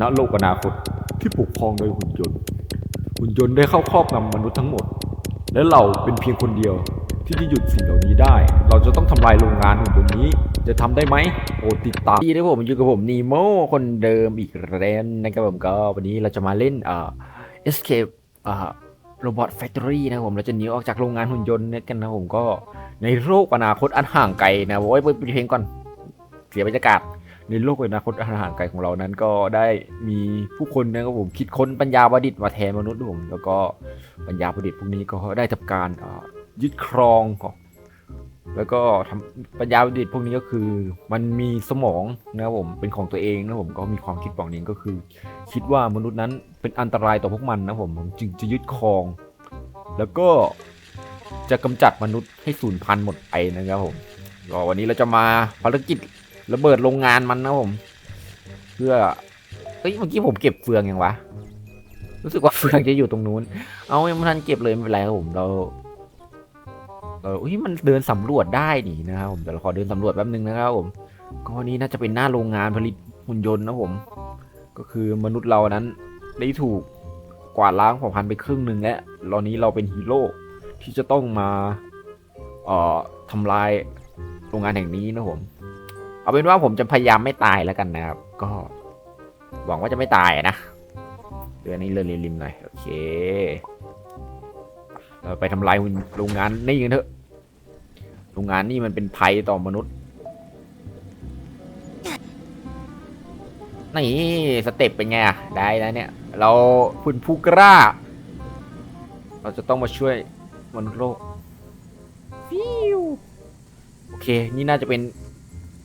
ณโลกอนาคตที่ปกครองโดยหุ่นยนต์ หุ่นยนต์ได้เข้าครอบงำมนุษย์ทั้งหมด และเราเป็นเพียงคนเดียวที่จะหยุดสิ่งเหล่านี้ได้ เราจะต้องทำลายโรงงานหุ่นยนต์นี้ จะทำได้ไหมโปรดติดตามดีนะผมอยู่กับผมนีโมคนเดิมอีกแล้วนะครับผมก็วันนี้เราจะมาเล่นเอ่อ Escape เอ่อ Robot Factory นะครับผมเราจะหนีออกจากโรงงานหุ่นยนต์เนี่ยกันนะผมก็ในโลกอนาคตอันห่างไกลนะโอ้ยเปิดเพลงก่อน เสียบรรยากาศ ในโลกอนาคตอันห่างไกลของเรานั้นก็ได้มีผู้คนนะครับผมคิดค้นปัญญาประดิษฐ์มาแทนมนุษย์นะผมแล้วก็ปัญญาประดิษฐ์พวกนี้ก็ได้ทำการยึดครองของแล้วก็ทำปัญญาประดิษฐ์พวกนี้ก็คือ มันมีสมองนะครับผมเป็นของตัวเองนะผมก็มีความคิดบอกนี้ก็คือ คิดว่ามนุษย์นั้นเป็นอันตรายต่อพวกมันนะผมผมจึงจะยึดครอง แล้วก็จะกำจัดมนุษย์ให้สูญพันธุ์หมดไปนะครับผมก็วันนี้เราจะมาภารกิจ ระเบิดโรงงานมันนะผมเพื่อเอ้ยเมื่อกี้ผมเก็บเฟืองยังวะ รู้สึกว่าเฟืองจะอยู่ตรงนู้น เอายังไม่ทันเก็บเลยไม่เป็นไรครับผมเราเอออุ้ยมันเดินสำรวจได้นี่นะครับผมเดี๋ยวเราขอเดินสำรวจแป๊บนึงนะครับผมก็นี่น่าจะเป็นหน้าโรงงานผลิตหุ่นยนต์นะผม ก็คือมนุษย์เรานั้นได้ถูกกวาดล้างเผ่าพันธุ์ไปครึ่งหนึ่งแล้วตอนนี้เราเป็นฮีโร่ที่จะต้องมาเอ่อทำลายโรงงานแห่งนี้นะผม เอาเป็นว่าผมจะพยายามไม่ตายแล้วกันนะครับ ก็ หวังว่าจะไม่ตายนะเดือนนี้เลื่อนริมๆหน่อยโอเคเราไปทำลายโรงงานนี่กันเถอะโรงงานนี่มันเป็นภัยต่อมนุษย์นี่สเต็ปเป็นไงอะได้แล้วเนี่ย เราคุณผู้กล้า เราจะต้องมาช่วยมนุษย์โลกฟิวโอเค นี่น่าจะเป็น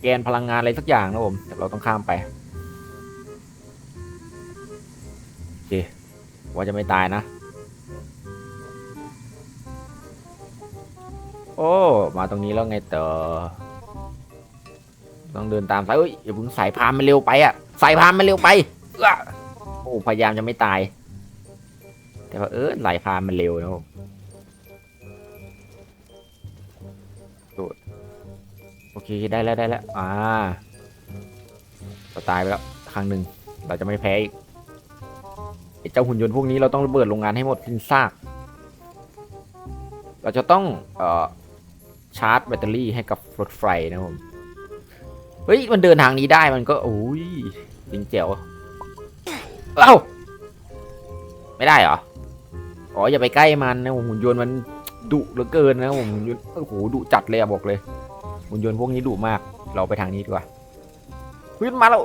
แกนพลังงานอะไรสักอย่างนะผมแต่เราต้องข้ามไปโอเคว่าจะไม่ตายนะ โอ้ มาตรงนี้แล้วไงต่อต้องเดินตามสายเอ้ยอย่าเพิ่งสายพานมันเร็วไปอะสายพานมันเร็วไปอ้โอ้พยายามจะไม่ตาย แต่ว่าเออสายพานมันเร็วนะผม เคได้แล้วได้แล้วอ่าเราตายไปแล้วครั้งหนึ่งเราจะไม่แพ้อีกเจ้าหุ่นยนต์พวกนี้เราต้องระเบิดโรงงานให้หมดสิ้นซาก เราจะต้องเอ่อชาร์จแบตเตอรี่ให้กับรถไฟนะผมเฮ้ยมันเดินทางนี้ได้มันก็โอ้ยจริงเจ๋วเอ้าไม่ได้เหรออ๋ออย่าไปใกล้มันนะผมหุ่นยนต์มันดุเหลือเกินนะผมหุ่นยนต์โอ้โหดุจัดเลยอะบอกเลย หุ่นยนต์พวกนี้ดุมาก เราไปทางนี้ดีกว่าขึ้นมาแล้ว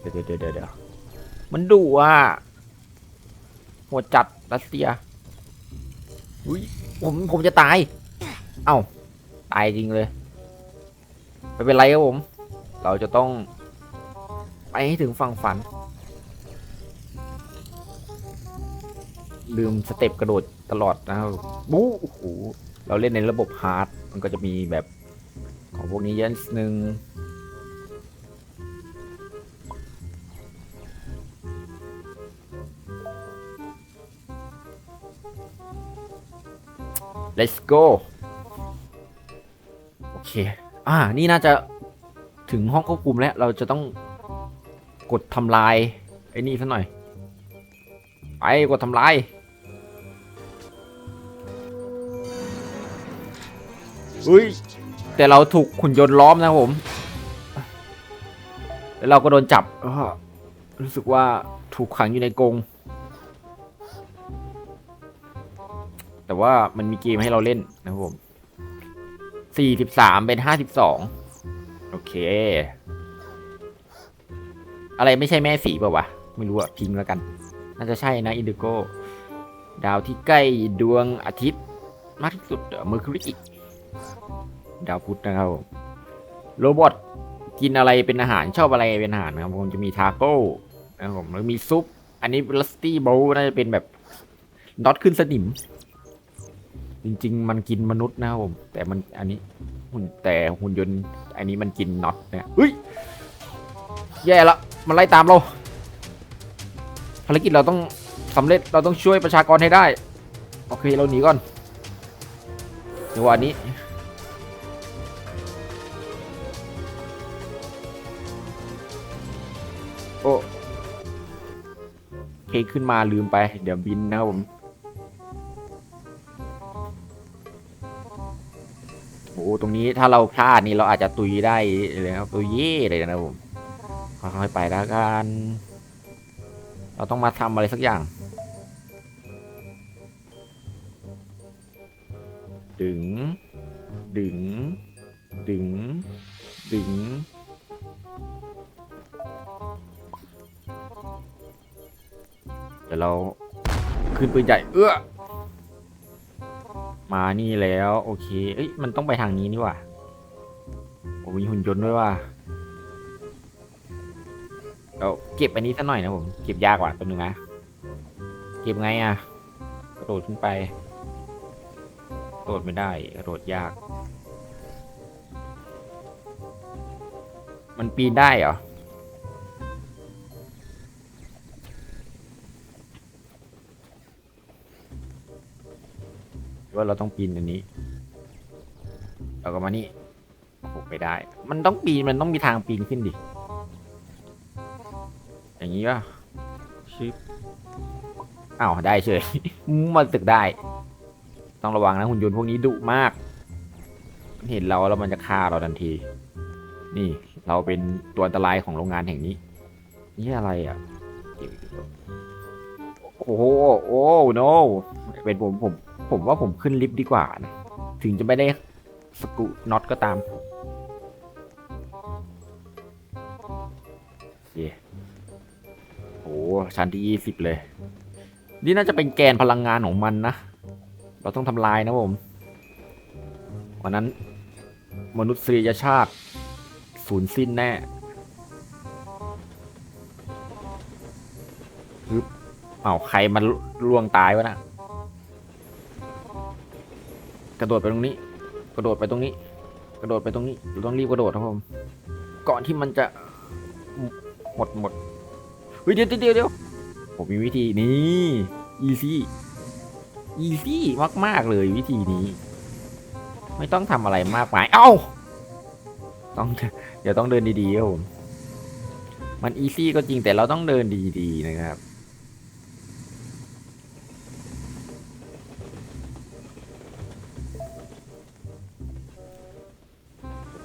เดี๋ยวเดี๋ยวเดี๋ยวเดี๋ยวมันดุอะโหดจัดรัสเซียอุ้ยผมผมจะตาย เอ้าตายจริงเลยไม่เป็นไรครับผม เราจะต้อง ไปให้ถึงฝั่งฝัน ลืมสเต็ปกระโดดตลอดนะครับบู๊โอ้โห เราเล่นในระบบฮาร์ดมันก็จะมีแบบของพวกนี้เยอะนิดนึง let's go โอเค อ่า นี่น่าจะถึงห้องควบคุมแล้ว เราจะต้องกดทำลาย ไอ้นี่ซะหน่อย ไปกดทำลาย เฮ้ยแต่เราถูกขุนยนต์ล้อมนะผม แล้วเราก็โดนจับรู้สึกว่าถูกขังอยู่ในกรงแต่ว่ามันมีเกมให้เราเล่นนะครับผมสี่สิบสามเป็นห้าสิบสองโอเค อะไรไม่ใช่แม่สีเปล่าวะ ไม่รู้อะพิงแล้วกัน น่าจะใช่นะอินดิโก ดาวที่ใกล้ดวงอาทิตย์มากที่สุดเมอร์คิวรี ดาวพุธนะครับผมโรบอทกินอะไรเป็นอาหารชอบอะไรเป็นอาหารนะครับผมจะมีทาโก้นะครับผมแล้วมีซุป อันนี้ลัสตี้โบน่าจะเป็นแบบน็อตขึ้นสนิม จริง ๆ มันกินมนุษย์นะครับผม แต่มันอันนี้หุ่นแต่หุ่นยนต์ อันนี้มันกินน็อตนี่ยเฮ้ยแย่ละมันไล่ตามเราภารกิจเราต้องสำเร็จเราต้องช่วยประชากรให้ได้ โอเคเราหนีก่อนเดี๋ยววัน เคขึ้นมาลืมไป เดี๋ยวบินนะครับผมโอ้ตรงนี้ถ้าเราพลาดนี่เราอาจจะตุยได้เลยครับตุยเย่เลยนะครับผมค่อยๆไปแล้วกันเราต้องมาทำอะไรสักอย่าง ดึง ดึง ดึง ดึง เดี๋ยวเราขึ้นปืนใหญ่เอื้อมานี่แล้วโอเค เอ้ยมันต้องไปทางนี้นี่ว่าโอ้มีหุ่นยนต์ด้วยว่ะเราเก็บอันนี้สักหน่อยนะผมเก็บยากกว่าตัวนึงนะเก็บไงอะกระโดดขึ้นไปกระโดดไม่ได้กระโดดยาก มันปีนได้เหรอ ว่าเราต้องปีนอันนี้เราก็มานี่โอ้โหไปได้ มันต้องปีนมันต้องมีทางปีนขึ้นดิ อย่างนี้ป่ะชิปอ้าวได้เฉยมันตึกได้ ต้องระวังนะหุ่นยนต์พวกนี้ดุมากมันเห็นเราแล้วมันจะฆ่าเราทันที นี่เราเป็นตัวอันตรายของโรงงานแห่งนี้ นี่อะไรอะโอ้โหโอ้ no เป็นผมผม ผมว่าผมขึ้นลิฟต์ดีกว่านะถึงจะไม่ได้สกรูน็อตก็ตามโอเคโอ้ชั้นที่ยี่สิบเลย นี่น่าจะเป็นแกนพลังงานของมันนะ เราต้องทำลายนะผมวันนั้น มนุษยชาติสูญสิ้นแน่ฮึบเอ้าใครมันล่วงตายวะนะ กระโดดไปตรงนี้ กระโดดไปตรงนี้ กระโดดไปตรงนี้เราต้องรีบกระโดดครับผมก่อนที่มันจะหมดหมดเฮ้ยเดี๋ยวเดี๋ยวเดี๋ยวผมมีวิธีนี้ easy easy มากมากเลยวิธีนี้ ไม่ต้องทำอะไรมากมายเอ้าต้องเดี๋ยวต้องเดินดีๆครับผมมัน easy ก็จริงแต่เราต้องเดินดีๆนะครับ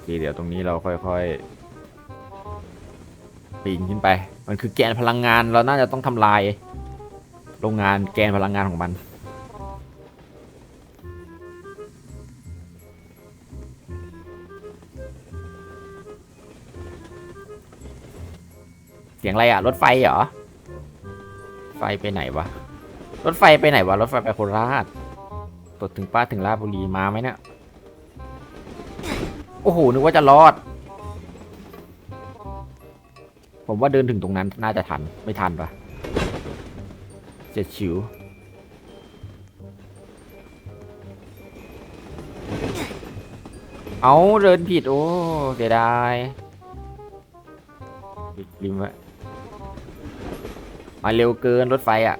โอเคเดี๋ยวตรงนี้เราค่อยๆปีนขึ้นไป มันคือแกนพลังงานเราน่าจะต้องทำลาย โรงงานแกนพลังงานของมันเสียงอะไรอะรถไฟเหรอ ไฟไปไหนวะ รถไฟไปไหนวะ รถไฟไปโคราชตดถึงป้าถึงราชบุรีมาไหมเนี่ย อ้โห นึกว่าจะรอด ผมว่าเดินถึงตรงนั้นน่าจะทัน ไม่ทันปะเจ็ดชิว เอาเดินผิด โอ้ เสียดายริมไว้มาเร็วเกินรถไฟอะ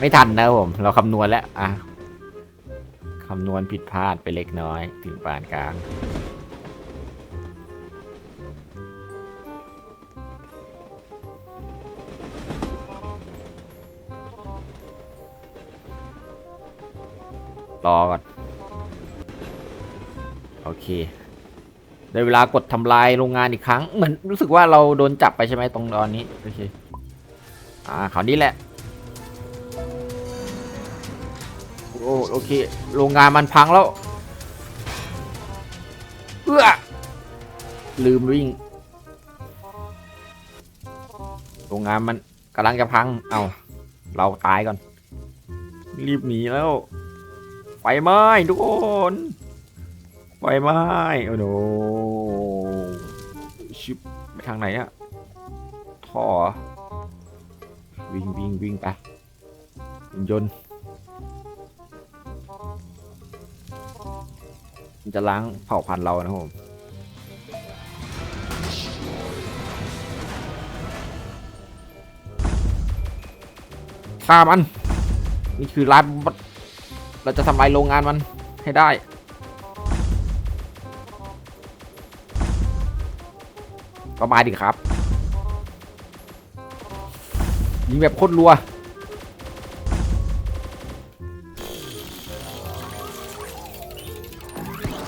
ไม่ทันนะผม เราคำนวณแล้วอะคำนวณผิดพลาดไปเล็กน้อย ถึงปานกลาง รอก่อน โอเคได้เวลากดทำลายโรงงานอีกครั้ง เหมือนรู้สึกว่าเราโดนจับไปใช่ไหมตรงตอนนี้ โอเค อ่าคราวนี้แหละ อ้โอเค โรงงานมันพังแล้ว เอื้อลืมวิ่ง โรงงานมันกำลังจะพัง เอาเราตายก่อน รีบหนีแล้ว ไฟไหม้ทุกคน ไฟไหม้ โอ้โหชิบไปทางไหนอะท่อวิ่งวิ่งวิ่งไปยนต์ันจะล้างเผ่าพันธุ์เรานะครัมฆ่ามัน นี่คือร้านเราจะทำลายโรงงานมันให้ได้ ประมาณดิครับ ยิงแบบโคตรรัว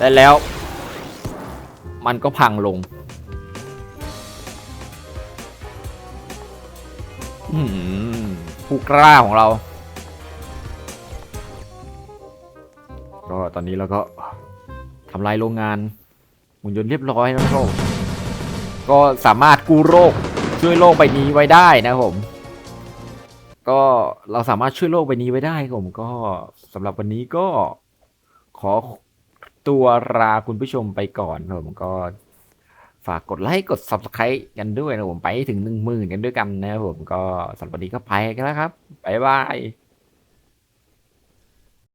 แต่แล้ว มันก็พังลง อืมผู้กล้าของเรา ก็ตอนนี้เราก็ทำลายโรงงานหุ่นยนต์เรียบร้อยแล้วครับก็สามารถกู้โรคช่วยโลกใบนี้ไว้ได้นะผม ก็เราสามารถช่วยโลกใบนี้ไว้ได้ผม ก็สำหรับวันนี้ก็ขอ ตัวลาคุณผู้ชมไปก่อนผมก็ฝากกดไลค์กด subscribe กันด้วยนะผมไปถึงหนึ่งหมื่นกันด้วยกันนะผมก็สำหรับวันนี้ก็ไปกันแล้วครับบ๊ายบาย